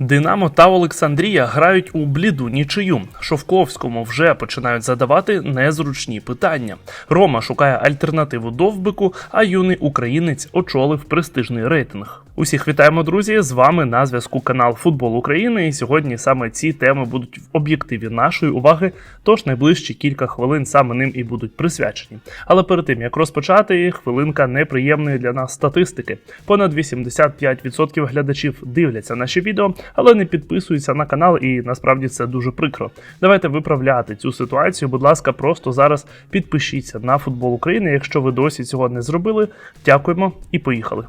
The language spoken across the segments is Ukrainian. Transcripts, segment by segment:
Динамо та Олександрія грають у бліду нічию. Шовковському вже починають задавати незручні питання. Рома шукає альтернативу довбику, а юний українець очолив престижний рейтинг. Усіх вітаємо, друзі! З вами на зв'язку канал Футбол України. І сьогодні саме ці теми будуть в об'єктиві нашої уваги. Тож найближчі кілька хвилин саме ним і будуть присвячені. Але перед тим як розпочати, хвилинка неприємної для нас статистики. Понад 85% глядачів дивляться наші відео, але не підписуються на канал, і насправді це дуже прикро. Давайте виправляти цю ситуацію. Будь ласка, просто зараз підпишіться на футбол України. Якщо ви досі цього не зробили, дякуємо і поїхали.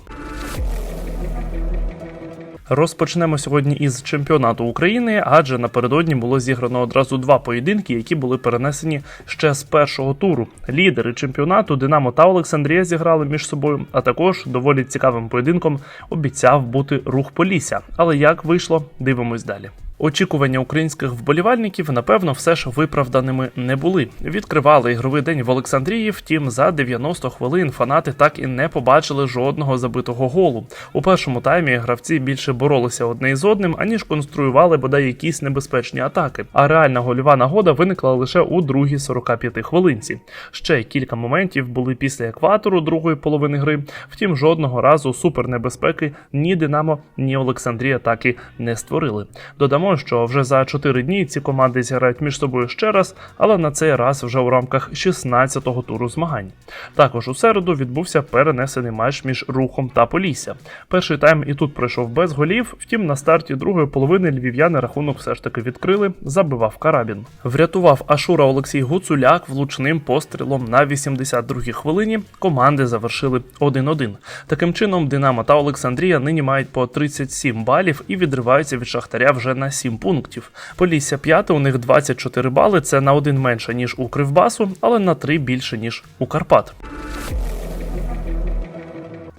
Розпочнемо сьогодні із чемпіонату України, адже напередодні було зіграно одразу два поєдинки, які були перенесені ще з першого туру. Лідери чемпіонату Динамо та Олександрія зіграли між собою, а також доволі цікавим поєдинком обіцяв бути рух Полісся. Але як вийшло, дивимось далі. Очікування українських вболівальників, напевно, все ж виправданими не були. Відкривали ігровий день в Олександрії. Втім, за 90 хвилин фанати так і не побачили жодного забитого голу. У першому таймі гравці більше боролися одне із одним, аніж конструювали бодай якісь небезпечні атаки. А реальна гольова нагода виникла лише у другій 45 хвилинці. Ще кілька моментів були після екватору другої половини гри. Втім, жодного разу супернебезпеки ні Динамо, ні Олександрія так і не створили. Додамо, що вже за 4 дні ці команди зіграють між собою ще раз, але на цей раз вже у рамках 16-го туру змагань. Також у середу відбувся перенесений матч між рухом та Полісся. Перший тайм і тут пройшов без голів. Втім, на старті другої половини львів'яни рахунок все ж таки відкрили. Забивав Карабін. Врятував Ашура Олексій Гуцуляк влучним пострілом на 82-й хвилині. Команди завершили 1-1. Таким чином, Динамо та Олександрія нині мають по 37 балів і відриваються від Шахтаря вже на 7 пунктів. Полісся п'яте, у них 24 бали. Це на один менше ніж у Кривбасу, але на 3 більше ніж у Карпат.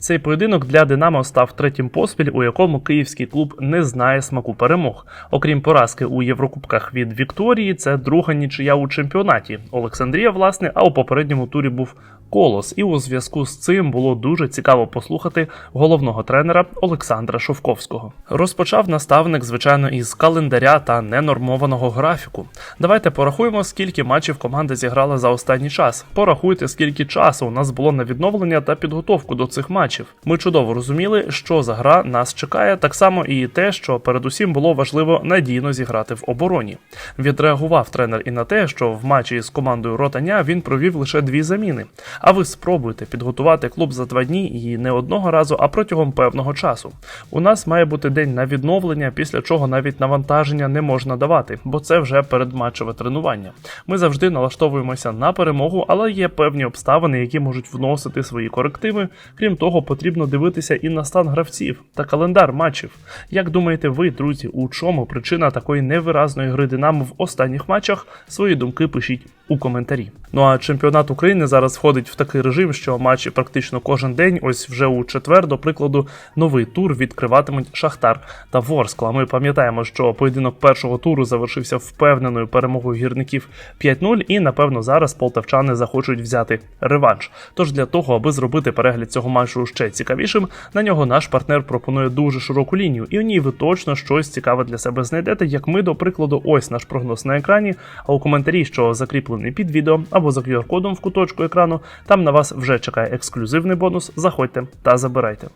Цей поєдинок для Динамо став третім поспіль, у якому київський клуб не знає смаку перемог. Окрім поразки у Єврокубках від Вікторії, це друга нічия у чемпіонаті. Олександрія, власне, а у попередньому турі був колос. І у зв'язку з цим було дуже цікаво послухати головного тренера Олександра Шовковського. Розпочав наставник, звичайно, із календаря та ненормованого графіку. Давайте порахуємо, скільки матчів команда зіграла за останній час. Порахуйте, скільки часу у нас було на відновлення та підготовку до цих матчів. Ми чудово розуміли, що за гра нас чекає, так само і те, що передусім було важливо надійно зіграти в обороні. Відреагував тренер і на те, що в матчі з командою Ротаня він провів лише дві заміни. А ви спробуйте підготувати клуб за два дні і не одного разу, а протягом певного часу. У нас має бути день на відновлення, після чого навіть навантаження не можна давати, бо це вже передматчеве тренування. Ми завжди налаштовуємося на перемогу, але є певні обставини, які можуть вносити свої корективи. Крім того, потрібно дивитися і на стан гравців та календар матчів. Як думаєте ви, друзі, у чому причина такої невиразної гри Динамо в останніх матчах? Свої думки пишіть у коментарі. Ну а чемпіонат України зараз входить в такий режим, що матчі практично кожен день. Ось вже у четвер, до прикладу, новий тур відкриватимуть Шахтар та Ворскла. Ми пам'ятаємо, що поєдинок першого туру завершився впевненою перемогою гірників 5-0, і напевно зараз полтавчани захочуть взяти реванш. Тож для того, аби зробити перегляд цього матчу ще цікавішим, на нього наш партнер пропонує дуже широку лінію, і в ній ви точно щось цікаве для себе знайдете. Як ми, до прикладу, ось наш прогноз на екрані. А у коментарі, що закріплений під відео або за QR-кодом в куточку екрану, там на вас вже чекає ексклюзивний бонус. Заходьте та забирайте.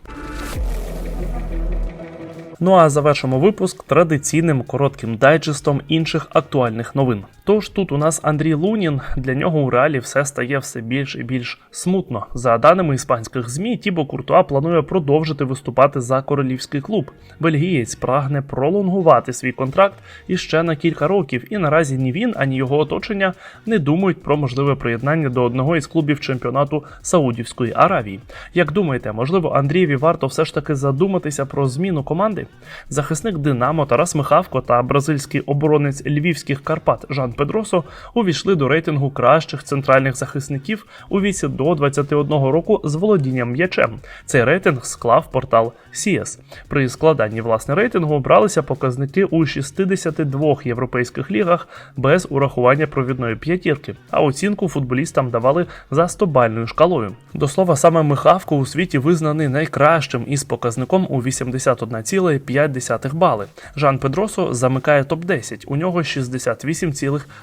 Ну а завершимо випуск традиційним коротким дайджестом інших актуальних новин. Тож тут у нас Андрій Лунін. Для нього у реалі все стає все більш і більш смутно. За даними іспанських змі, Тібо Куртуа планує продовжити виступати за королівський клуб. Бельгієць прагне пролонгувати свій контракт іще на кілька років, і наразі ні він, ані його оточення не думають про можливе приєднання до одного із клубів чемпіонату Саудівської Аравії. Як думаєте, можливо, Андрієві варто все ж таки задуматися про зміну команди? Захисник Динамо Тарас Михавко та бразильський оборонець львівських Карпат Жан Педросо увійшли до рейтингу кращих центральних захисників у віці до 21 року з володінням м'ячем. Цей рейтинг склав портал CS. При складанні власне рейтингу бралися показники у 62 європейських лігах без урахування провідної п'ятірки, а оцінку футболістам давали за 100-бальною шкалою. До слова, саме Михавко у світі визнаний найкращим із показником у 81,5 6,5 бали. Жан Педросо замикає топ-10, у нього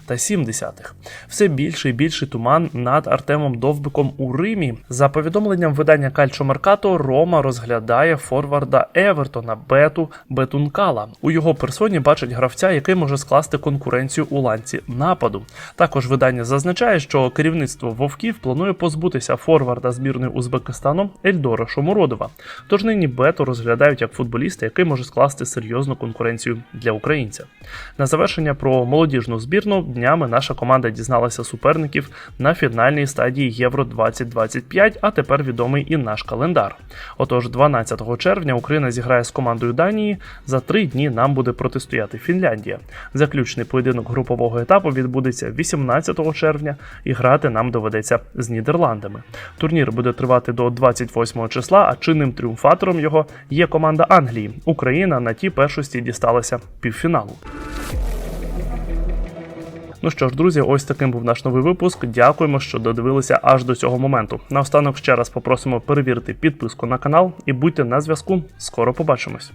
68,7. Все більше і більший туман над Артемом Довбиком у Римі. За повідомленням видання Кальчо Меркато, Рома розглядає форварда Евертона Бету Бетункала. У його персоні бачить гравця, який може скласти конкуренцію у ланці нападу. Також видання зазначає, що керівництво Вовків планує позбутися форварда збірної Узбекистану Ельдора Шомородова. Тож нині Бету розглядають як футболіста, який може скласти серйозну конкуренцію для українця. На завершення про молодіжну збірну днями наша команда дізналася суперників на фінальній стадії Євро 2025, а тепер відомий і наш календар. Отож, 12 червня Україна зіграє з командою Данії. За три дні нам буде протистояти Фінляндія. Заключний поєдинок групового етапу відбудеться 18 червня, і грати нам доведеться з Нідерландами. Турнір буде тривати до 28 числа, а чинним тріумфатором його є команда Англії. Україна на тій першості дісталася півфіналу. Ну що ж, друзі, ось таким був наш новий випуск. Дякуємо, що додивилися аж до цього моменту. Наостанок ще раз попросимо перевірити підписку на канал і будьте на зв'язку. Скоро побачимось.